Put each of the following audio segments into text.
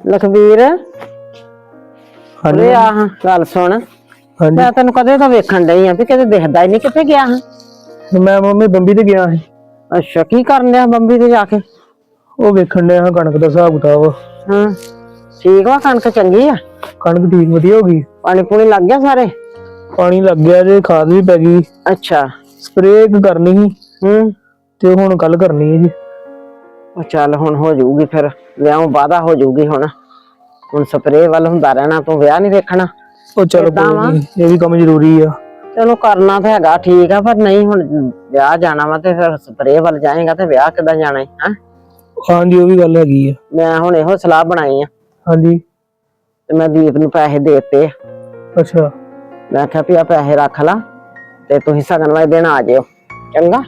ਲਖਬੀਰ ਹਾਂਜੀ। ਉਰੇ ਆ ਹਾਂ ਗੱਲ ਸੁਣ। ਹਾਂਜੀ। ਮੈਂ ਤੈਨੂੰ ਕਦੇ ਤਾਂ ਵੇਖਣ ਡਈ ਆ ਵੀ ਕਿਤੇ ਦਿਖਦਾ ਹੀ ਨਹੀਂ ਕਿੱਥੇ ਗਿਆ ਹਾਂ? ਮੈਂ ਮੰਮੀ ਬੰਬੀ ਤੇ ਗਿਆ ਸੀ। ਅੱਛਾ ਕੀ ਕਰਨ ਡਿਆ ਬੰਬੀ ਤੇ ਜਾ ਕੇ? ਉਹ ਵੇਖਣ ਡਿਆ ਹਾਂ ਕਣਕ ਦਾ ਹਿਸਾਬ ਕਿਤਾਬ। ਹਾਂ ਠੀਕ ਵਾ ਕਣਕ ਚੰਗੀ ਆ? ਕਣਕ ਠੀਕ ਵਧੀਆ ਹੋ ਗਈ। ਪਾਣੀ ਪੂਣੀ ਲੱਗ ਗਿਆ ਸਾਰੇ? ਪਾਣੀ ਲੱਗ ਗਿਆ ਜੇ ਖਾਦ ਵੀ ਪੈ ਗਈ। ਅੱਛਾ। ਸਪਰੇਅ ਇੱਕ ਕਰਨੀ ਸੀ। ਹੂੰ। ਤੇ ਹੁਣ ਕੱਲ ਕਰਨੀ ਹੈ ਜੀ। ਉਹ ਚੱਲ ਹੁਣ ਹੋ ਜਾਊਗੀ ਫਿਰ ਵਿਆਹ ਵਾਦਾ ਹੋ ਜਾਊਗੀ ਹੁਣ। ਹੁਣ ਸਪਰੇਅ ਵੱਲ ਹੁੰਦਾ ਰਹਿਣਾ ਤੂੰ ਵਿਆਹ ਨਹੀਂ ਵੇਖਣਾ। ਉਹ ਚਲੋ ਏਦਾਂ ਕੋਈ। ਨਹੀਂ ਇਹ ਵੀ ਕੰਮ ਜ਼ਰੂਰੀ ਆ। ਚਲੋ ਕਰਨਾ ਤਾਂ ਹੈਗਾ ਠੀਕ ਆ ਪਰ ਨਹੀਂ ਹੁਣ ਵਿਆਹ ਜਾਣਾ ਵਾ ਤੇ ਫਿਰ ਸਪਰੇਅ ਵੱਲ ਜਾਏਗਾ ਤੇ ਵਿਆਹ ਕਿੱਦਾਂ ਜਾਣਾ ਹੈ ਹੈਂ? ਹਾਂਜੀ ਉਹ ਵੀ ਗੱਲ ਹੈਗੀ ਆ। ਮੈਂ ਹੁਣ ਇਹੋ ਸਲਾਹ ਬਣਾਈ ਆ। ਹਾਂਜੀ। ਤੇ ਮੈਂ ਦੀਪ ਨੂੰ ਪੈਸੇ ਦੇਤੇ ਅੱਛਾ। ਮੈਂ ਕਿਹਾ ਵੀ ਆ ਪੈਸੇ ਰੱਖ ਲਾ ਤੇ ਤੁਸੀਂ ਸਗਨ ਵਾਲੇ ਦਿਨ ਆ ਜਿਓ। ਚੰਗਾ?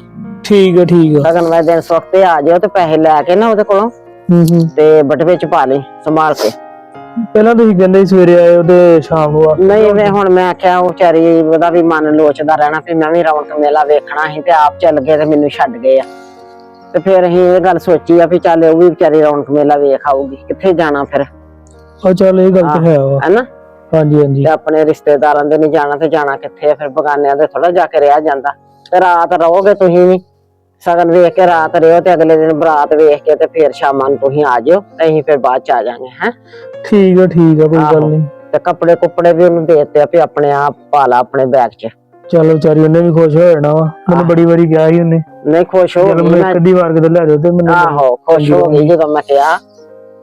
ਠੀਕ ਆ ਠੀਕ ਆ। ਸਗਨ ਵਾਲੇ ਦਿਨ ਸਵਖਤੇ ਆ ਜਿਓ ਤੇ ਪੈਸੇ ਲੈ ਕੇ ਨਾ ਉਹਦੇ ਕੋਲੋਂ। ਹੂੰ ਹੂੰ। ਤੇ ਬਟਵੇ ਚ ਪਾ ਲਈ ਸੰਭਾਲ ਕੇ। ਪਹਿਲਾਂ ਤੁਸੀਂ ਕਹਿੰਦੇ ਸੀ ਸਵੇਰੇ ਆਇਓ ਤੇ ਸ਼ਾਮ ਨੂੰ ਆ। ਨਹੀਂ ਵੇ ਹੁਣ ਮੈਂ ਕਿਹਾ ਉਹ ਵਿਚਾਰੀ ਉਹਦਾ ਵੀ ਮਨ ਲੋਚਦਾ ਰਹਿਣਾ ਵੀ ਮੈਂ ਵੀ ਰੌਣਕ ਮੇਲਾ ਵੇਖਣਾ ਸੀ ਤੇ ਆਪ ਚੱਲ ਗਏ ਤੇ ਮੈਨੂੰ ਛੱਡ ਗਏ ਆ। ਤੇ ਫਿਰ ਅਸੀਂ ਇਹ ਗੱਲ ਸੋਚੀ ਆ ਵੀ ਚੱਲ ਉਹ ਵੀ ਵਿਚਾਰੀ ਰੌਣਕ ਮੇਲਾ ਵੇਖ ਆਊਗੀ ਕਿੱਥੇ ਜਾਣਾ ਫਿਰ? ਆ ਚੱਲ ਇਹ ਗੱਲ ਤਾਂ ਹੈ ਵਾ। ਹੈਨਾ ਹਾਂਜੀ ਹਾਂਜੀ। ਤੇ ਆਪਣੇ ਰਿਸ਼ਤੇਦਾਰਾਂ ਦੇ ਨਹੀਂ ਜਾਣਾ ਤੇ ਜਾਣਾ ਕਿੱਥੇ ਆ ਫਿਰ ਬਗਾਨਿਆਂ ਦੇ ਥੋੜਾ ਜਾ ਕੇ ਰਿਹਾ ਜਾਂਦਾ। ਤੇ ਰਾਤ ਰਹੋਗੇ ਤੁਸੀਂ ਵੀ? ਸਗਨ ਵੇਖ ਕੇ ਰਾਤ ਰਿਓ ਤੇ ਅਗਲੇ ਦਿਨ ਬਰਾਤ ਵੇਖ ਕੇ ਤੇ ਫਿਰ ਸ਼ਾਮਾਂ ਨੂੰ ਤੁਸੀਂ ਆ ਜਿਓ ਤੇ ਅਸੀਂ ਫਿਰ ਬਾਅਦ ਚ ਆ ਜਾਾਂਗੇ ਹੈ? ਠੀਕ ਆ ਠੀਕ ਆ ਕੋਈ ਗੱਲ। ਨਹੀਂ। ਤੇ ਕੱਪੜੇ ਕੁੱਪੜੇ ਵੀ ਉਹਨੂੰ ਦੇ ਦਿੱਤੇ ਆ ਵੀ ਆਪਣੇ ਆਪ ਪਾ ਲਾ ਆਪਣੇ ਬੈਗ 'ਚ। ਚਲੋ ਵਿਚਾਰੀ ਉਹਨੇ ਵੀ ਖੁਸ਼ ਹੋ ਜਾਣਾ ਵਾ। ਮੈਨੂੰ ਬੜੀ ਵਾਰੀ ਕਿਹਾ ਸੀ ਉਹਨੇ। ਨਹੀਂ ਖੁਸ਼ ਹੋ ਗਈ ਮੈਂ। ਇੱਕ ਅੱਧੀ ਵਾਰ ਕਿਤੇ ਲੈ ਜਾਓ ਤੇ ਮੈਨੂੰ ਆਹੋ ਖੁਸ਼ ਹੋ ਗਈ ਜਦੋਂ ਮੈਂ ਕਿਹਾ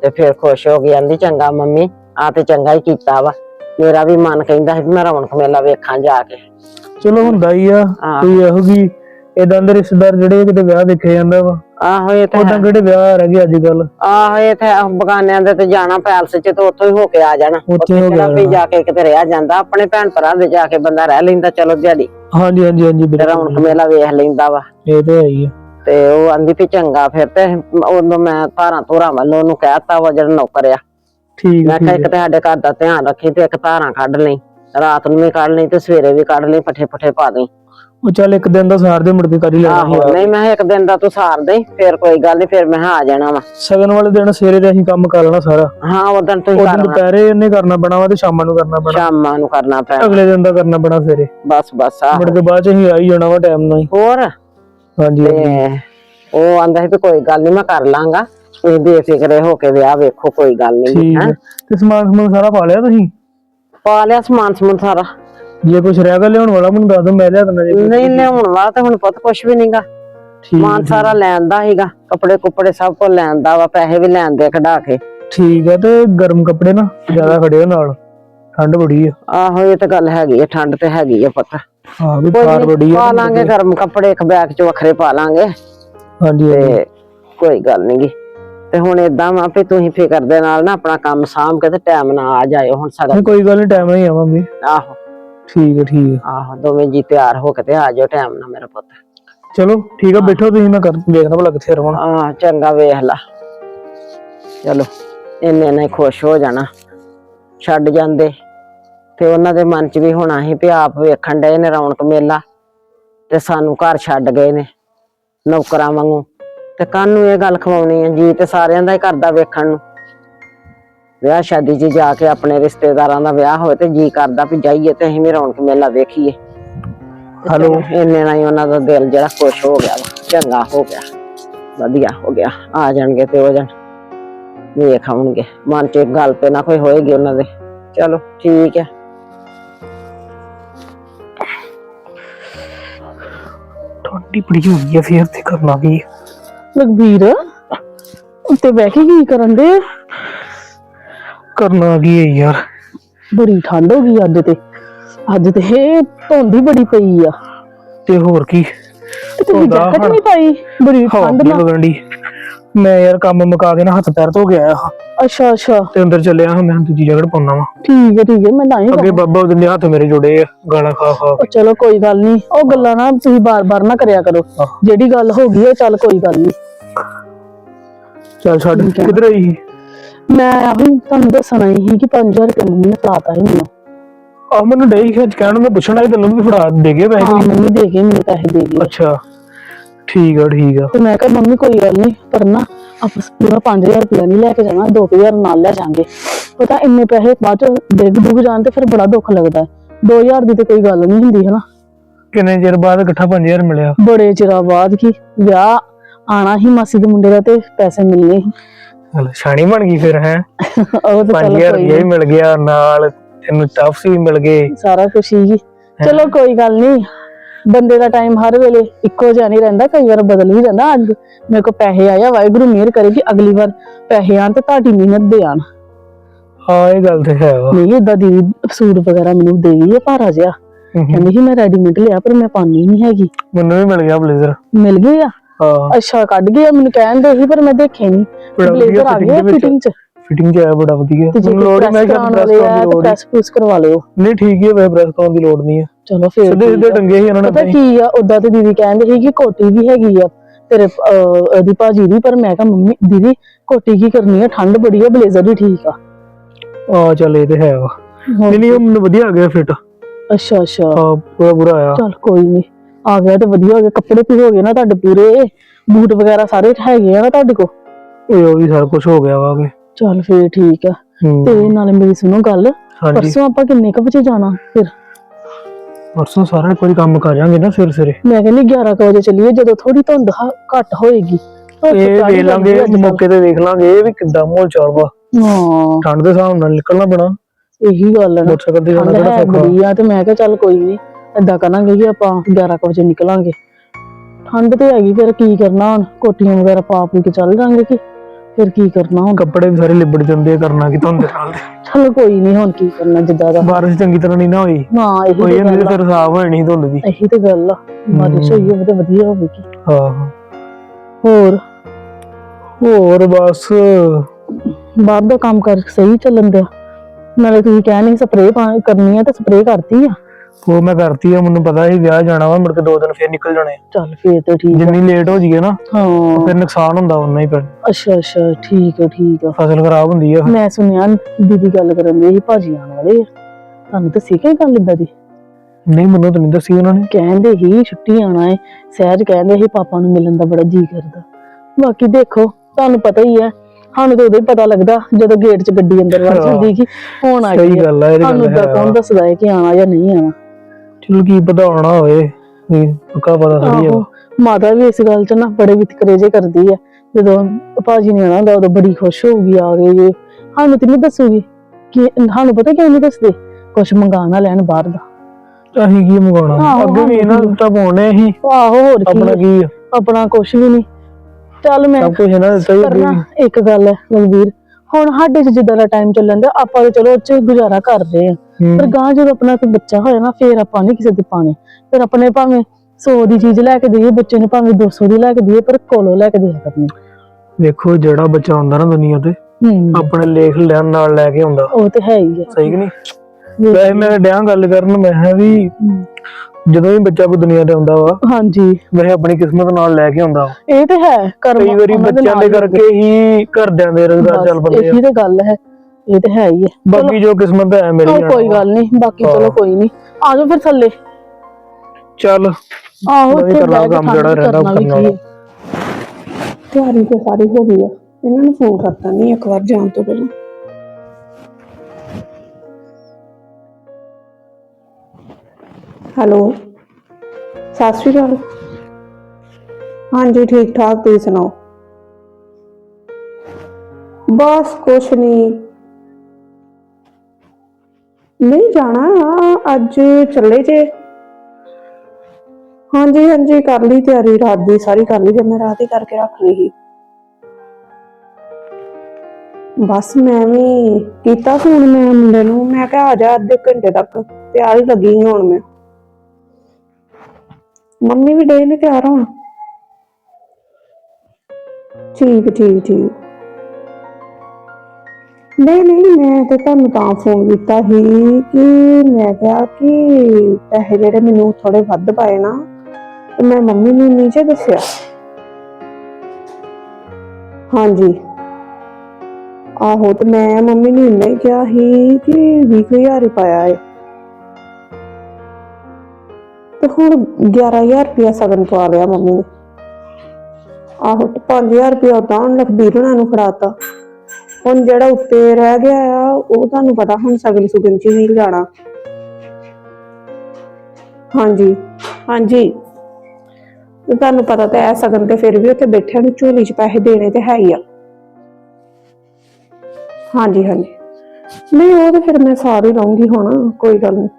ਤੇ ਫਿਰ ਖੁਸ਼ ਹੋ ਗਈ ਆਂਦੀ ਚੰਗਾ ਮੰਮੀ ਆ ਤੇ ਚੰਗਾ ਹੀ ਕੀਤਾ ਵਾ। ਮੇਰਾ ਵੀ ਮਨ ਕਹਿੰਦਾ ਸੀ ਮੈਂ ਰੌਣਕ ਮੇਲਾ ਵੇਖਾਂ ਜਾ ਕੇ। ਚਲੋ ਹੁੰਦਾ ਹੀ ਆ। ਕੋਈ ਇਹੋ ਜੀ ਇਦਾਂ ਦੇ ਰਿਸ਼ਤੇਦਾਰ ਜਿਹੜੇ ਕਿਤੇ ਵਿਆਹ ਦੇਖਿਆ ਜਾਂਦਾ ਵਾ ਆਹੋ ਇਹ ਤਾਂ ਉਦਾਂ ਹੈ। ਕਿਹੜੇ ਵਿਆਹ ਰਹਿ ਗਏ ਅੱਜ ਕੱਲ ਆਹੋ ਇਹ ਤਾਂ ਹੈ, ਬਗਾਨਿਆਂ ਦੇ ਤੇ ਜਾਣਾ ਪੈਲਸ 'ਚ ਤੇ ਉੱਥੋਂ ਹੀ ਹੋ ਕੇ ਆ ਜਾਣਾ। ਉੱਥੇ ਹੋ ਕਿਹੜਾ ਕੇ ਵੀ। ਜਾ ਕੇ ਕਿਤੇ ਰਿਹਾ ਜਾਂਦਾ ਆਪਣੇ ਭੈਣ ਭਰਾ ਦੇ ਜਾ ਕੇ ਬੰਦਾ ਰਹਿ ਲੈਂਦਾ ਚਲੋ ਦਿਹਾੜੀ। ਹਾਂਜੀ ਹਾਂਜੀ ਹਾਂਜੀ ਤੇ ਬਿਲਕੁਲ ਰੌਣਕ ਮੇਲਾ ਵੇਖ ਲੈਂਦਾ ਵਾ। ਇਹ ਤੇ ਹੈ ਹੀ ਆ। ਤੇ ਉਹ ਆਂਦੀ ਵੀ ਚੰਗਾ ਫਿਰ ਤੇ ਉਹਨੂੰ ਮੈਂ ਧਾਰਾਂ ਧੋਰਾਂ ਵੱਲੋਂ ਉਹਨੂੰ ਕਹਿਤਾ ਵਾ ਜਿਹੜਾ ਨੌਕਰ ਆ। ਠੀਕ ਆ, ਮੈਂ ਕਿਹਾ ਠੀਕ ਇੱਕ ਤੇ ਸਾਡੇ ਘਰ ਦਾ ਧਿਆਨ ਰੱਖੀ ਤੇ ਇੱਕ ਧਾਰਾਂ ਕੱਢ ਲਈ। ਰਾਤ ਨੂੰ ਵੀ ਕੱਢ ਲਈ ਤੇ ਸਵੇਰੇ ਵੀ ਕੱਢ ਲਈ ਪੱਠੇ ਪੱਠੇ ਪਾ ਦੇ। ਉਹ ਚੱਲ ਇੱਕ ਦਿਨ ਦਾ ਸਾਰ ਦੇ ਮੁੜ ਕੇ ਕਰ ਹੀ ਲੈਣਾ ਆਹੋ ਨਹੀਂ ਮੈਂ ਕਿਹਾ ਇੱਕ ਦਿਨ ਦਾ ਤੂੰ ਸਾਰ ਦੇ ਫਿਰ ਕੋਈ ਗੱਲ ਨਹੀਂ ਫਿਰ ਮੈਂ ਕਿਹਾ ਆ ਜਾਣਾ ਵਾ। ਸਗਨ ਵਾਲੇ ਦਿਨ ਸਵੇਰੇ ਤੇ ਅਸੀਂ ਕੰਮ ਕਰ ਲੈਣਾ ਸਾਰਾ। ਹਾਂ ਉਦੋਂ ਉਹ ਦਿਨ ਕਰਨਾ। ਦੁਪਹਿਰੇ ਇਹਨੇ ਕਰਨਾ ਪੈਣਾ ਵਾ ਤੇ ਸ਼ਾਮਾਂ ਨੂੰ ਕਰਨਾ ਪੈਣਾ। ਸ਼ਾਮਾਂ ਨੂੰ ਕਰਨਾ ਪੈਣਾ। ਅਗਲੇ ਦਿਨ ਦਾ ਕਰਨਾ ਪੈਣਾ ਸਵੇਰੇ। ਬਸ ਬਸ ਆ ਮੁੜ ਕੇ ਬਾਅਦ ਚ ਅਸੀਂ ਆ ਹੀ ਜਾਣਾ ਵਾ ਟਾਈਮ ਨਾਲ ਹੀ। ਹੋਰ? ਹਾਂਜੀ ਉਹ ਆਂਦਾ ਸੀ ਵੀ ਕੋਈ ਗੱਲ ਨਹੀਂ ਮੈਂ ਕਰ ਲਾਂਗਾ। ਤੁਸੀਂ ਬੇਫਿਕਰੇ ਹੋ ਕੇ ਵਿਆਹ ਵੇਖੋ ਕੋਈ ਗੱਲ ਨਹੀਂ ਠੀਕ ਹੈ। ਹੈ। ਤੇ ਸਮਾਨ ਸਮੂਨ ਸਾਰਾ ਪਾ ਲਿਆ ਤੁਸੀਂ? ਪਾ ਲਿਆ ਸਮਾਨ ਸਮੂਨ ਸਾਰਾ। ਜੇ ਕੁਝ ਰਹਿ ਗਿਆ ਲਿਆਉਣ ਵਾਲਾ ਮੈਨੂੰ ਦੱਸ ਦਿਓ ਮੈਂ ਲਿਆ ਦਿੰਦਾ ਜੀ ਨਹੀਂ ਲਿਆਉਣ ਵਾਲਾ ਤਾਂ ਹੁਣ ਪੁੱਤ ਕੁਛ ਵੀ ਨਹੀਂਗਾ ਠੀਕ ਸਮਾਨ ਸਾਰਾ ਲੈਣ ਦਾ ਹੀਗਾ ਕੱਪੜੇ ਕੁੱਪੜੇ ਸਭ ਕੁਝ ਲੈਣ ਦਾ ਵਾ ਪੈਸੇ ਵੀ ਲੈਣ ਦੇ ਕਢਾ ਕੇ। ਠੀਕ ਹੈ ਤੇ ਗਰਮ ਕੱਪੜੇ ਨਾ ਜ਼ਿਆਦਾ ਖੜਿਓ ਨਾਲ। ਠੰਡ ਬੜੀ ਆ। ਆਹੋ ਇਹ ਤਾਂ ਗੱਲ ਹੈਗੀ ਆ ਠੰਡ ਤੇ ਹੈਗੀ ਆ ਪਤਾ। ਹਾਂ ਵੀ ਨੀ, ਬੜੀ ਆ ਪਾ ਲਾਂਗੇ ਗਰਮ ਕੱਪੜੇ ਇੱਕ ਬੈਗ ਚ ਵੱਖਰੇ ਪਾ ਲਾਂਗੇ। ਹਾਂਜੀ ਹਾਂਜੀ। ਤੇ ਕੋਈ ਗੱਲ ਨਹੀਂਗੀ ਤੇ ਹੁਣ ਏਦਾਂ ਵਾ ਵੀ ਤੁਸੀਂ ਫਿਕਰ ਦੇ ਨਾਲ ਨਾ ਆਪਣਾ ਕੰਮ ਸਾਂਭ ਕੇ ਤੇ ਟਾਈਮ ਨਾਲ ਆ ਜਾਇਓ ਹੁਣ ਸਾਡਾ ਨਹੀਂ ਕੋਈ ਗੱਲ ਨਹੀਂ ਟਾਈਮ ਨਾਲ ਹੀ ਆਵਾਂਗੇ ਆਹੋ। ਠੀਕ ਹੈ ਠੀਕ ਹੈ ਆਹੋ ਦੋਵੇਂ ਜੀ ਤਿਆਰ ਹੋ ਕੇ ਤੇ ਆ ਜਾਓ ਟਾਈਮ ਨਾਲ ਮੇਰਾ ਪੁੱਤ। ਚਲੋ ਠੀਕ ਆ ਬੈਠੋ ਤੁਸੀਂ ਮੈਂ ਕਰ ਭਲਾ ਕਿੱਥੇ ਰਵਾਂ। ਆ ਚੰਗਾ ਵੇਖ ਲਾ। ਚਲੋ ਇੰਨੇ ਹੀ ਖੁਸ਼ ਹੋ ਜਾਣਾ। ਛੱਡ ਜਾਂਦੇ। ਤੇ ਉਹਨਾਂ ਦੇ ਮਨ 'ਚ ਵੀ ਹੋਣਾ ਸੀ ਵੀ ਆਪ ਵੇਖਣ ਡਏ ਨੇ ਰੌਣਕ ਮੇਲਾ। ਤੇ ਸਾਨੂੰ ਘਰ ਛੱਡ ਗਏ ਨੇ ਨੌਕਰਾਂ ਵਾਂਗੂ। ਤੇ ਕੱਲ ਨੂੰ ਇਹ ਗੱਲ ਖਵਾਉਣੀ ਹੈ ਜੀ ਤੇ ਸਾਰਿਆਂ ਦਾ ਹੀ ਕਰਦਾ ਵੇਖਣ ਨੂੰ। ਵਿਆਹ ਸ਼ਾਦੀ 'ਚ ਜਾ ਕੇ ਆਪਣੇ ਰਿਸ਼ਤੇਦਾਰਾਂ ਦਾ ਵਿਆਹ ਹੋਵੇ ਤੇ ਜੀ ਕਰਦਾ ਵੀ ਜਾਈਏ ਤੇ ਅਸੀਂ ਵੀ ਰੌਣਕ ਮੇਲਾ ਵੇਖੀਏ। ਤੇ ਹੈਲੋ। ਚਲੋ, ਇੰਨੇ ਨਾਲ ਹੀ ਉਹਨਾਂ ਦਾ ਦਿਲ ਜਿਹੜਾ ਖੁਸ਼ ਹੋ ਗਿਆ ਵਾ ਚੰਗਾ ਹੋ ਗਿਆ ਵਧੀਆ ਹੋ ਗਿਆ ਆ ਜਾਣਗੇ ਤੇ ਹੋ ਜਾਣ ਵੇਖ ਆਉਣਗੇ। ਮਨ 'ਚ ਇੱਕ ਗੱਲ ਤੇ ਨਾ ਕੋਈ ਹੋਏਗੀ ਉਹਨਾਂ ਦੇ। ਚਲੋ ਠੀਕ ਹੈ। ਠੰਡੀ ਬੜੀ ਹੋ ਗਈ ਆ ਫੇਰ ਤੇ ਕਰਨਾ ਕੀ ਆ? ਲਖਬੀਰ ਉੱਤੇ ਬਹਿ ਕੇ ਕੀ ਕਰਨ ਦੇ? ਕਰਨਾ ਕੀ ਹੈ ਯਾਰ? ਬੜੀ ਠੰਡ ਹੋ ਗਈ ਅੱਜ ਤੇ। ਅੱਜ ਤੇ ਧੁੰਦ ਹੀ ਬੜੀ ਪਈ ਆ। ਤੇ ਹੋਰ ਕੀ? ਤੇ ਤੁਸੀਂ ਧੁੰਦ ਆ ਜੈਕਟ ਹੁਣ। ਨਹੀਂ ਪਾਈ? ਬੜੀ ਹਵਾ ਠੰਡ ਬੜੀ ਨਾ ਵਗਣ ਡਈ। ਮੈਂ ਯਾਰ ਕੰਮ ਮੁਕਾ ਕੇ ਨਾ ਹੱਥ ਪੈਰ ਧੋ ਕੇ ਆਇਆ ਹਾਂ। ਅੱਛਾ ਅੱਛਾ। ਤੇ ਅੰਦਰ ਚੱਲਿਆ ਹਾਂ ਮੈਂ ਦੂਜੀ ਜਗੜ ਪਾਉਣਾ ਵਾ। ਠੀਕ ਹੈ ਠੀਕ ਹੈ ਮੈਂ ਤਾਂ ਹੀ ਅੱਗੇ ਬਾਬਾ ਉਹਦੇ ਹੱਥ ਮੇਰੇ ਜੁੜੇ ਆ ਗਾਲਾਂ ਖਾ ਖਾ ਉਹ ਚਲੋ ਕੋਈ ਗੱਲ ਨਹੀਂ ਉਹ ਗੱਲਾਂ ਨਾ ਤੁਸੀਂ ਬਾਰ-ਬਾਰ ਨਾ ਕਰਿਆ ਕਰੋ। ਜਿਹੜੀ ਗੱਲ ਹੋ ਗਈ ਉਹ ਚੱਲ ਕੋਈ ਗੱਲ ਨਹੀਂ। ਚੱਲ ਛੱਡ। ਕਿੱਧਰ ਆਈ ਸੀ? ਮੈਂ ਆਹੀ ਤੁਹਾਨੂੰ ਦੱਸਣਾ ਹੀ ਸੀ ਕਿ 5000 ਰੁਪਏ ਮੰਮੀ ਨੇ ਫੜਾਤਾ ਸੀ ਮੈਨੂੰ। ਆ ਮੈਨੂੰ ਡਈ ਖਿੱਚ ਕਹਿਣ ਮੈਂ ਪੁੱਛਣਾ ਸੀ ਤੈਨੂੰ ਵੀ ਫੜਾ ਦੇ ਗਏ ਹਾਂ ਪੈਸੇ ਮੰਮੀ ਦੇ ਕੇ ਮੈਨੂੰ ਪੈਸੇ ਦੇ ਗਈ ਅੱਛਾ ਠੀਕ ਆ ਠੀਕ ਆ। ਤੇ ਮੈਂ ਕਿਹਾ ਮੰਮੀ ਕੋਈ ਗੱਲ ਨਹੀਂ ਪਰ ਨਾ ਆਪਾਂ ਪੂਰਾ 5000 ਰੁਪਇਆ ਨਹੀਂ ਲੈ ਕੇ ਜਾਣਾ 2000 ਨਾਲ ਲੈ ਜਾਾਂਗੇ। ਪਤਾ ਇੰਨੇ ਪੈਸੇ ਬਾਅਦ ਚ ਡਿੱਗ ਡੁੱਗ ਜਾਣ ਤੇ ਫਿਰ ਬੜਾ ਦੁੱਖ ਲੱਗਦਾ। ਹੈ 2000 ਦੀ ਤੇ ਕੋਈ ਗੱਲ ਨਹੀਂ ਹੁੰਦੀ ਹਨਾ? ਕਿੰਨੇ ਚਿਰ ਬਾਅਦ ਇਕੱਠਾ 5000 ਮਿਲਿਆ? ਬੜੇ ਚਿਰਾਂ ਬਾਅਦ ਕੀ ਵਿਆਹ ਆਣਾ ਹੀ ਮਾਸੀ ਦੇ ਮੁੰਡੇ ਦਾ ਤੇ ਪੈਸੇ ਮਿਲਨੇ ਸੀ। ਚਲ ਸ਼ਾਣੀ ਬਣ ਗਈ ਫਿਰ ਹੈ? ਉਹ ਤਾਂ ਚਲੋ 5000 ਕੋਈ ਰੁਪਏ ਵੀ ਨੀ, ਮਿਲ ਗਿਆ ਨਾਲ ਤੈਨੂੰ ਟਫਸ ਵੀ ਮਿਲ ਗਏ। ਸਾਰਾ ਕੁਝ ਹੀ। ਚਲੋ ਕੋਈ ਗੱਲ ਨਹੀਂ। ਬੰਦੇ ਦਾ ਟਾਈਮ ਹਰ ਵੇਲੇ ਇੱਕੋ ਜਿਹਾ ਨਹੀਂ ਰਹਿੰਦਾ ਕਈ ਵਾਰ ਬਦਲ ਵੀ ਜਾਂਦਾ। ਅੱਜ ਮੇਰੇ ਕੋ ਪੈਸੇ ਆਇਆ ਵਾਹਿਗੁਰੂ ਮਿਹਰ ਕਰੇ ਕਿ ਅਗਲੀ ਵਾਰ ਪੈਸੇ ਆਣ ਤੇ ਤੁਹਾਡੀ ਮਿਹਨਤ ਦੇ ਆਣ। ਹਾਂ ਇਹ ਗੱਲ ਤੇ ਹੈ ਵਾ। ਨਹੀਂ ਏਦਾਂ ਦੀ ਸੂਟ ਵਗੈਰਾ ਮੈਨੂੰ ਦੇ ਗਈ ਹੈ ਭਾਰਾ ਜਿਹਾ। ਹਮ, ਕਹਿੰਦੀ ਸੀ ਮੈਂ ਰੈਡੀਮੇਡ ਲਿਆ ਪਰ ਮੈਂ ਪਾਣੀ ਨਹੀਂ ਹੈਗੀ। ਮੈਨੂੰ ਵੀ ਮਿਲ ਗਿਆ ਬਲੇਜ਼ਰ ਮਿਲ ਗਈ ਆ? ਹਾਂ। ਅੱਛਾ ਕੱਢ ਗਿਆ ਮੈਨੂੰ ਕਹਿੰਦੇ ਸੀ ਪਰ ਮੈਂ ਦੇਖੇ ਨਹੀਂ। ਬੜਾ ਵਧੀਆ ਬਲੇਜ਼ਰ ਆ fitting ਗਿਆ ਦੇ ਵਿੱਚ। ਫਿਟਿੰਗ ਚ। ਫਿਟਿੰਗ ਚ ਆਇਆ ਬੜਾ ਵਧੀਆ। ਤੇ ਜੇ ਮੈਨੂੰ ਲੋੜ ਹੀ ਮੈਂ ਪ੍ਰੈਸ ਕਿਹਾ ਕਰਾਉਣ ਪ੍ਰੈਸ ਵਾਲੇ ਕਰਾਉਣ ਆ ਦੀ ਤੇ ਲੋੜ ਹੀ। ਪ੍ਰੈਸ ਪ੍ਰੂਸ ਕਰਵਾ ਲਿਓ। ਨਹੀਂ ਠੀਕ ਹੀ ਹੈ ਪ੍ਰੈਸ ਕਰਾਉਣ ਦੀ ਲੋੜ ਨਹੀਂ ਹੈ ਚਲੋ ਫੇਰ ਸਿੱਧੇ ਠੀਕ ਸਿੱਧੇ ਆ। ਟੰਗੇ ਸੀ ਇਹਨਾਂ ਨੇ ਪਤਾ ਤਾਂ ਕੀ ਆ ਉਦਾਂ ਤੇ ਦੀਦੀ ਕਹਿੰਦੇ ਸੀ ਕਿ ਕੋਟੀ ਵੀ ਹੈਗੀ ਆ। ਤੇਰੇ ਅਹ, ਉਹਦੀ ਭਾਜੀ ਦੀ ਪਰ ਮੈਂ ਕਿਹਾ ਮੰਮੀ ਦੀਦੀ ਕੋਟੀ ਕੀ ਕਰਨੀ ਆ? ਠੰਡ ਬੜੀ ਆ ਬਲੇਜ਼ਰ ਵੀ ਠੀਕ ਆ। ਆ ਚੱਲ ਇਹ ਤੇ ਹੈ ਵਾ। ਹੋਰ ਨਹੀਂ ਨਹੀਂ ਉਹ ਮੈਨੂੰ ਵਧੀਆ ਆ ਗਿਆ ਫਿੱਟ ਅੱਛਾ ਅੱਛਾ। ਹਾਂ ਪੂਰਾ ਪੂਰਾ ਆਇਆ। ਚਲ ਕੋਈ ਨਹੀਂ ਆ ਗਿਆ ਤੇ ਵਧੀਆ ਹੋ ਗਿਆ। ਕੱਪੜੇ ਵੀ ਹੋ ਗਏ ਨਾ ਤੁਹਾਡੇ ਪੂਰੇ। ਬੂਟ ਵਗੈਰਾ ਸਾਰੇ ਹੈਗੇ ਆ ਨਾ ਤੁਹਾਡੇ ਕੋਲ? ਇਹ ਉਹ ਵੀ ਸਾਰਾ ਕੁਝ ਹੋ ਗਿਆ ਵਾ ਕੇ ਚਲ ਫੇਰ ਠੀਕ ਆ। ਹੂੰ, ਤੇ ਨਾਲੇ ਮੇਰੀ ਸੁਣੋ ਗੱਲ। ਹਾਂਜੀ। ਪਰਸੋਂ ਆਪਾਂ ਕਿੰਨੇ ਕੁ ਵਜੇ ਜਾਣਾ ਫਿਰ? ਪਰਸੋਂ ਸਾਰਾ ਵਾਰੀ ਕੰਮ ਕਰ ਜਾਾਂਗੇ ਨਾ ਸਵੇਰੇ ਸਵੇਰੇ ਮੈਂ ਕਹਿੰਦੀ 11 ਕੁ ਵਜੇ ਚੱਲੀਏ ਜਦੋਂ ਥੋੜੀ ਧੁੰਦ ਹ- ਘੱਟ ਹੋਏਗੀ। ਧੁੱਪ ਇਹ ਵੇਖ ਲਾਂਗੇ ਅੱਜ ਕੱਲ੍ਹ। ਮੌਕੇ ਤੇ ਵੇਖ ਲਾਂਗੇ ਇਹ ਵੀ ਕਿੱਦਾਂ ਮਾਹੌਲ ਚੱਲ ਵਾ। ਹਾਂ। ਠੰਡ ਦੇ ਹਿਸਾਬ ਨਾਲ ਨਿਕਲਣਾ ਪੈਣਾ। ਇਹੀ ਗੱਲ ਹੈ ਨਾ। ਮੋਟਰਸਾਈਕਲ ਤੇ ਜਾਣਾ ਠੰਡ ਕਿਹੜਾ ਹੈ ਸੌਖਾ। ਬੜੀ ਆ ਤੇ ਮੈਂ ਕਿਹਾ ਚੱਲ ਕੋਈ ਨਹੀਂ ਏਦਾਂ ਕਰਾਂਗੇ ਕਿ ਆਪਾਂ 11 ਕੁ ਵਜੇ ਨਿਕਲਾਂਗੇ। ਠੰਡ ਤੇ ਹੈਗੀ ਫਿਰ ਕੀ ਕਰਨਾ ਹੁਣ? ਕੋਟੀਆਂ ਵਗੈਰਾ ਪਾ ਪੂ ਕੇ ਚੱਲ ਜਾਾਂਗੇ ਕਿ? ਫਿਰ ਕੀ ਕਰਨਾ ਹੁਣ? ਕੱਪੜੇ ਵੀ ਸਾਰੇ ਲਿਬੜ ਜਾਂਦੇ ਆ ਕਰਨਾ ਕੀ ਦੇ ਨਾਲ ਚਲ ਕੋਈ ਨਹੀਂ ਹੁਣ ਕੀ ਕਰਨਾ ਜਿੱਦਾਂ ਦਾ। ਬਾਰਿਸ਼ ਚੰਗੀ ਤਰ੍ਹਾਂ ਨਹੀਂ ਨਾ ਹੋਈ? ਹਾਂ ਇਹੀ ਹੋਈ ਤੇ ਜਾਂਦੀ ਗੱਲ ਆ। ਫਿਰ ਸਾਫ਼ ਹੋਣੀ ਧੁੰਦ ਦੀ। ਇਹੀ ਤੇ ਗੱਲ ਆ। ਬਾਰਿਸ਼ ਹੋਈ ਹੋਵੇ ਤੇ ਵਧੀਆ ਹੋਵੇਗੀ। ਹਾਂ। ਹੋਰ? ਹੋਰ ਬਸ। ਬਾਹਰ ਦਾ ਕੰਮ ਕਰ ਸਹੀ ਚੱਲਣ ਦਿਆ। ਨਾਲੇ ਤੁਸੀਂ ਕਹਿ ਨਹੀਂ ਸਪਰੇਅ ਕਰਨੀ ਆ ਤੇ ਸਪਰੇਅ ਕਰਤੀ ਆ। ਉਹ ਮੈਂ ਕਰਤੀ ਆ ਮੈਨੂੰ ਪਤਾ ਸੀ ਵਿਆਹ ਜਾਣਾ ਵਾ ਮੁੜ ਕੇ ਦੋ ਦਿਨ ਫੇਰ ਨਿਕਲ ਜਾਣੇ ਆ। ਚੱਲ ਫੇਰ ਤੇ ਠੀਕ ਆ। ਜਿੰਨੀ ਲੇਟ ਹੋ ਜੀਏ ਨਾ ਹਾਂ। ਫਿਰ ਨੁਕਸਾਨ ਹੁੰਦਾ ਉਨਾ ਹੀ ਫਿਰ। ਅੱਛਾ ਅੱਛਾ ਠੀਕ ਆ ਠੀਕ ਆ। ਫਸਲ ਖਰਾਬ ਹੁੰਦੀ ਆ। ਮੈਂ ਸੁਣਿਆ ਦੀਦੀ ਗੱਲ ਕਰਨ ਦੀ ਸੀ ਭਾਜੀ ਆਉਣ ਵਾਲੇ ਆ। ਤੁਹਾਨੂੰ ਦੱਸੀ ਕਿ ਗੱਲ ਇਦਾਂ ਦੀ? ਨਹੀਂ ਮੈਨੂੰ ਤਾਂ ਨਹੀਂ ਦੱਸੀ ਉਹਨਾਂ ਨੇ। ਕਹਿੰਦੇ ਹੀ ਛੁੱਟੀ ਆਣਾ ਹੈ ਸਹਿਜ ਕਹਿੰਦੇ ਸੀ ਪਾਪਾ ਨੂੰ ਮਿਲਣ ਦਾ ਬੜਾ ਜੀ ਕਰਦਾ। ਬਾਕੀ ਦੇਖੋ ਤੁਹਾਨੂੰ ਪਤਾ ਹੀ ਹੈ ਸਾਨੂੰ ਤਾਂ ਉਦੋਂ ਹੀ ਪਤਾ ਲੱਗਦਾ ਜਦੋਂ ਗੇਟ 'ਚ ਗੱਡੀ ਅੰਦਰ ਵੜ ਹਾਂ। ਜਾਂਦੀ ਕਿ ਹੁਣ ਆ ਸਹੀ ਗਈ ਆ। ਗੱਲ ਆ ਇਹ ਸਾਨੂੰ ਗੱਲ ਤਾਂ ਹੈ। ਕੌਣ ਦੱਸਦਾ ਹੈ ਕਿ ਆਣਾ ਜਾਂ ਨਹੀਂ ਆਣਾ ਚਲੋ ਕੀ ਪਤਾ ਹੋਣਾ ਹੋਵੇ ਇਹ ਪੱਕਾ ਪਤਾ ਥੋੜੀ ਆ। ਆਹੋ ਮਾਤਾ ਵੀ ਇਸ ਗੱਲ 'ਚ ਨਾ ਬੜੇ ਵਿਤਕਰੇ ਜੇ ਕਰਦੀ ਆ। ਜਦੋਂ ਭਾਜੀ ਨੇ ਆਣਾ ਹੁੰਦਾ ਉਦੋਂ ਬੜੀ ਖੁਸ਼ ਹੋਊਗੀ ਆ ਗਏ ਜੇ। ਸਾਨੂੰ ਤੇ ਨਹੀਂ ਦੱਸੂਗੀ ਕਿ ਸਾਨੂੰ ਪਤਾ ਕਿਉਂ ਨਹੀਂ ਦੱਸਦੇ? ਕੁਝ ਮੰਗਾਣਾ ਲੈਣ ਬਾਹਰ ਦਾ। ਅਸੀਂ ਕੀ ਮੰਗਾਉਣਾ? ਆਹੋ, ਅੱਗੇ ਵੀ ਇਹਨਾਂ ਹਾਂਜੀ। ਤਾਂ ਪਾਉਣੇ ਅਸੀਂ। ਆਹੋ ਹੋਰ ਆਪਣਾ ਕੀ ਕੀ ਆ? ਆਪਣਾ ਕੁਝ ਵੀ ਨਹੀਂ। ਚੱਲ ਮੈਂ ਸਭ ਕੁਝ ਇਹਨਾਂ ਦਿੱਤਾ ਹੀ ਪਰ ਅੱਗੇ ਨਾ ਵੀ। ਇੱਕ ਗੱਲ ਹੈ ਰਣਵੀਰ ਹੁਣ ਸਾਡੇ ਚ ਜਿੱਦਾਂ ਦਾ ਟਾਈਮ ਚੱਲਣ ਦਿਆ ਆਪਾਂ ਤੇ ਚਲੋ ਉਹ ਚ ਗੁਜ਼ਾਰਾ ਕਰਦੇ ਆ। ਪਰ ਗਾਂ ਜਦੋਂ ਆਪਣਾ ਕੋਈ ਬੱਚਾ ਹੋਇਆ ਨਾ ਫੇਰ ਆਪਾਂ ਨਹੀਂ ਕਿਸੇ ਦੇ ਪਾਣੇ। ਫਿਰ ਆਪਣੇ ਭਾਵੇਂ 100 ਦੀ ਚੀਜ਼ ਲੈ ਕੇ ਦਈਏ ਬੱਚੇ ਨੂੰ ਭਾਵੇਂ 200 ਦੀ ਲੈ ਕੇ ਦਈਏ ਪਰ ਕੋਲੋਂ ਲੈ ਕੇ ਦਿਆ ਕਰਨੀ। ਵੇਖੋ ਜਿਹੜਾ ਬੱਚਾ ਹੁੰਦਾ ਨਾ ਦੁਨੀਆ ਤੇ ਹੂੰ। ਆਪਣੇ ਲੇਖ ਲੈਣ ਨਾਲ ਲੈ ਕੇ ਆਉਂਦਾ। ਉਹ ਤੇ ਹੈ ਹੀ ਹੈ ਸਹੀ ਕਿ ਨਹੀਂ? ਵੈਸੇ ਮੈਂ ਡਿਆਂ ਗੱਲ ਕਰਨ ਮੈਂ ਕਿਹਾ ਵੀ। ਜਦੋਂ ਵੀ ਬੱਚਾ ਕੋਈ ਦੁਨੀਆ ਤੇ ਆਉਂਦਾ ਵਾ ਹਾਂਜੀ। ਵੈਸੇ ਆਪਣੀ ਕਿਸਮਤ ਨਾਲ ਲੈ ਕੇ ਆਉਂਦਾ ਵਾ। ਇਹ ਤੇ ਹੈ ਕਰਮ ਕਈ ਵਾਰੀ ਉਹਨਾਂ ਬੱਚਿਆਂ ਨਾਲ ਦੇ ਕਰਕੇ ਹੀ ਘਰਦਿਆਂ ਦੇ ਰੋਜ਼ਗਾਰ ਚੱਲ ਬਸ ਪਉਂਦੇ ਆ। ਇਹੀ ਤੇ ਗੱਲ ਹੈ ਇਹ ਤੇ ਹੈ ਹੀ ਹੈ। ਬਾਕੀ ਜੋ ਕਿਸਮਤ ਹੈ ਮੇਰੀ ਚਲੋ ਕੋਈ ਗੱਲ ਨਹੀਂ ਬਾਕੀ ਹਾਂ। ਚਲੋ ਕੋਈ ਨਹੀਂ। ਆ ਜਾਓ ਫਿਰ ਥੱਲੇ। ਚੱਲ ਆਹੋ ਕਰਨਾ ਬਹਿ ਕੇ ਕੰਮ ਜਿਹੜਾ ਠੰਡ ਰਹਿੰਦਾ ਉਹ ਕਰਨਾ ਵੀ ਕਰਨ ਵਾਲਾ। ਕੀ ਹੈ। ਤਿਆਰੀ ਤੇ ਸਾਰੀ ਹੋ ਗਈ ਆ। ਇਹਨਾਂ ਨੂੰ ਫੋਨ ਕਰਤਾ ਨਹੀਂ ਇੱਕ ਵਾਰ ਜਾਣ ਤੋਂ ਪਹਿਲਾਂ। ਹੈਲੋ। ਸਤਿ ਸ਼੍ਰੀ ਅਕਾਲ। ਹਾਂਜੀ ਠੀਕ ਠਾਕ ਤੁਸੀਂ ਸੁਣਾਓ? ਬਸ ਕੁਛ ਨਹੀਂ ਨਹੀਂ ਜਾਣਾ ਆ, ਅੱਜ ਚੱਲੇ ਜੇ। ਹਾਂਜੀ ਹਾਂਜੀ ਕਰ ਲਈ ਤਿਆਰੀ ਰਾਤ ਦੀ ਸਾਰੀ ਕਰ ਲਈ ਫਿਰ ਮੈਂ ਰਾਤ ਹੀ ਕਰਕੇ ਰੱਖ ਲਈ ਸੀ। ਬਸ ਮੈਂ ਵੀ ਕੀਤਾ ਫੋਨ ਮੈਂ ਮੁੰਡੇ ਨੂੰ ਮੈਂ ਕਿਹਾ ਆ ਜਾ ਅੱਧੇ ਘੰਟੇ ਤੱਕ ਤਿਆਰ ਹੀ ਲੱਗੀ ਸੀ ਹੁਣ ਮੈਂ। ਮੰਮੀ ਵੀ ਡੇ ਨੇ ਤਿਆਰ ਹੋਣ? ਠੀਕ ਠੀਕ ਠੀਕ। ਨਹੀਂ ਨਹੀਂ, ਮੈਂ ਤੇ ਤੁਹਾਨੂੰ ਤਾਂ ਫੋਨ ਕੀਤਾ ਸੀ ਕਿ ਮੈਂ ਕਿਹਾ ਕਿ ਪੈਸੇ ਜਿਹੜੇ ਮੈਨੂੰ ਥੋੜੇ ਵੱਧ ਪਾਏ ਨਾ, ਤੇ ਮੈਂ ਮੰਮੀ ਨੂੰ ਨੀਚੇ ਦੱਸਿਆ। ਹਾਂਜੀ। ਆਹੋ, ਤੇ ਮੈਂ ਮੰਮੀ ਨੂੰ ਇੰਨਾ ਹੀ ਕਿਹਾ ਸੀ ਕਿ 20000 ਹੀ ਪਾਇਆ ਹੈ ਹੁਣ 11000 ਰੁਪਇਆ ਸਗਨ ਪਵਾ ਲਿਆ ਮੰਮੀ ਨੇ। ਆਹੋ ਤੇ 5000 ਰੁਪਇਆ ਉਦਾਂ ਹੁਣ ਲਖਬੀਰ ਉਹਨਾਂ ਨੂੰ ਫੜਾਤਾ। ਹੁਣ ਜਿਹੜਾ ਉੱਤੇ ਰਹਿ ਗਿਆ ਆ, ਉਹ ਤੁਹਾਨੂੰ ਪਤਾ ਹੁਣ ਸਗਨ ਸੁਗਨ ਚ ਹੀ ਜਾਣਾ। ਹਾਂਜੀ ਹਾਂਜੀ। ਤੇ ਤੁਹਾਨੂੰ ਪਤਾ ਤਾਂ ਹੈ ਸਗਨ ਤੇ ਫਿਰ ਵੀ ਉੱਥੇ ਬੈਠਿਆਂ ਨੂੰ ਝੋਲੀ 'ਚ ਪੈਸੇ ਦੇਣੇ ਤੇ ਹੈ ਹੀ ਆ। ਹਾਂਜੀ ਹਾਂਜੀ। ਨਹੀਂ, ਉਹ ਤੇ ਫਿਰ ਮੈਂ ਸਾਰੇ ਲਾਉਂਗੀ ਹੁਣ, ਕੋਈ ਗੱਲ ਨਹੀਂ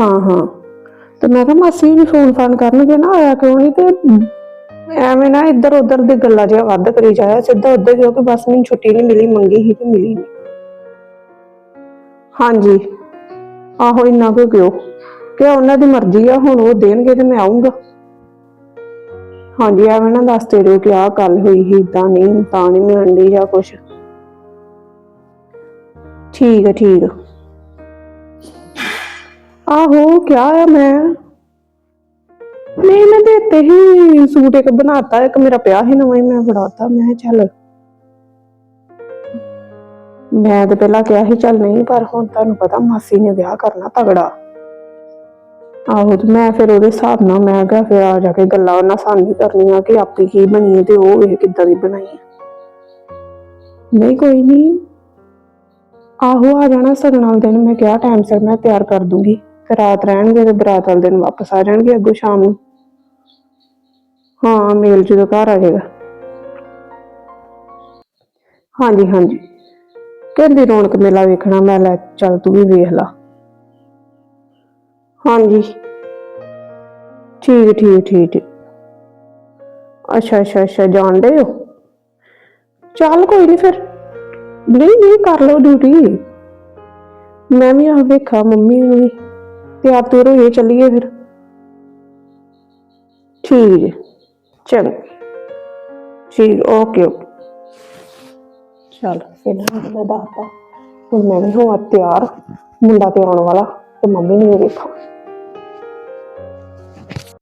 ਹਾਂ ਹਾਂ। ਤੇ ਮੈਂ ਕਿਹਾ ਮਾਸੀ ਵੀ ਫੋਨ ਫਾਨ ਕਰਨਗੇ ਨਾ, ਆਇਆ ਕਿਉਂ ਨਹੀਂ ਤੇ ਐਵੇਂ ਨਾ ਇੱਧਰ ਉੱਧਰ ਦੀ ਗੱਲਾਂ ਜਿਹਾ ਵੱਧ ਕਰੀ ਜਾਇਆ, ਸਿੱਧਾ ਉੱਧਰ ਕਿਉਂਕਿ ਬਸ ਮੈਨੂੰ ਛੁੱਟੀ ਨਹੀਂ ਮਿਲੀ, ਮੰਗੀ ਸੀ ਤੇ ਮਿਲੀ ਨਹੀਂ। ਹਾਂਜੀ। ਆਹੋ, ਇੰਨਾ ਕੁ ਕਿਉਂ? ਕਿ ਉਹਨਾਂ ਦੀ ਮਰਜ਼ੀ ਆ, ਹੁਣ ਉਹ ਦੇਣਗੇ ਤੇ ਮੈਂ ਆਉਂਗਾ ਹਾਂਜੀ, ਐਵੇਂ ਨਾ ਦੱਸ ਤੇ ਰਿਓ ਕਿ ਆਹ ਗੱਲ ਹੋਈ ਸੀ ਇਦਾਂ ਨਹੀਂ, ਤਾਂ ਨਹੀਂ ਮਿਲਣ ਡਈ ਜਾਂ ਕੁਛ। ਠੀਕ ਹੈ ਠੀਕ ਹੈ ਆਹੋ ਕਿਹਾ ਆ ਮੈਂ? ਨਹੀਂ, ਮੈਂ ਦਿੱਤੇ ਹੀ ਸੂਟ ਇੱਕ ਬਣਾਤਾ, ਇੱਕ ਮੇਰਾ ਪਿਆ ਸੀ ਨਵਾਂ ਹੀ, ਮੈਂ ਫੜਾਤਾ, ਮੈਂ ਕਿਹਾ ਚੱਲ। ਮੈਂ ਤੇ ਪਹਿਲਾਂ ਕਿਹਾ ਸੀ, ਚੱਲ ਨਹੀਂ, ਪਰ ਹੁਣ ਤੁਹਾਨੂੰ ਪਤਾ ਮਾਸੀ ਨੇ ਵਿਆਹ ਕਰਨਾ ਤਗੜਾ। ਆਹੋ, ਤੇ ਮੈਂ ਫਿਰ ਉਹਦੇ ਹਿਸਾਬ ਨਾਲ, ਮੈਂ ਕਿਹਾ ਫਿਰ ਆ ਜਾ ਕੇ ਗੱਲਾਂ ਉਹਨਾਂ ਸਾਨੂੰ ਕਰਨੀਆਂ ਕਿ ਆਪੇ ਕੀ ਬਣੀ ਹੈ ਤੇ ਉਹ ਵੇਖ ਕਿੱਦਾਂ ਦੀ ਬਣਾਈ ਹੈ ਨਹੀਂ, ਕੋਈ ਨਹੀਂ। ਆਹੋ, ਆ ਜਾਣਾ ਸਗਨ ਵਾਲੇ ਦਿਨ, ਮੈਂ ਕਿਹਾ ਟਾਈਮ ਸਿਰ ਮੈਂ ਤਿਆਰ ਕਰ ਦੂੰਗੀ। ਤੇ ਰਾਤ ਰਹਿਣਗੇ ਤੇ ਬਰਾਤ ਵਾਲੇ ਦਿਨ ਵਾਪਸ ਆ ਜਾਣਗੇ ਅੱਗੋਂ ਸ਼ਾਮ ਨੂੰ। ਹਾਂ, ਮੇਲ ਜਦੋਂ ਘਰ ਆ ਜਾਏਗਾ। ਹਾਂਜੀ ਹਾਂਜੀ। ਕਹਿੰਦੀ ਰੌਣਕ ਮੇਲਾ ਵੇਖਣਾ ਮੈਂ ਲੈ, ਚੱਲ ਤੂੰ ਵੀ ਵੇਖ ਲਾ। ਹਾਂਜੀ। ਠੀਕ ਠੀਕ ਠੀਕ। ਠੀਕ ਅੱਛਾ ਅੱਛਾ ਅੱਛਾ ਜਾਣਦੇ ਹੋ? ਚੱਲ ਕੋਈ ਨਹੀਂ ਫਿਰ। ਨਹੀਂ ਨਹੀਂ, ਕਰ ਲਓ ਡਿਊਟੀ ਮੈਂ ਵੀ ਆ ਵੇਖਾਂ, ਮੰਮੀ ਨੂੰ ਵੀ। ਤਿਆਰ ਤੁਰ ਹੋਈਏ ਚੱਲੀਏ ਫਿਰ। ਠੀਕ ਹੈ, ਚੰਗਾ। ਠੀਕ ਓਕੇ ਓਕੇ ਚੱਲ ਇਹਨਾਂ ਨੂੰ ਮੈਂ ਦੱਸਤਾ ਹੁਣ ਮੈਂ ਵੀ ਹੋਵਾਂ ਤਿਆਰ, ਮੁੰਡਾ ਤੇ ਆਉਣ ਵਾਲਾ, ਤੇ ਮੰਮੀ ਨੂੰ ਵੀ ਵੇਖਾਂ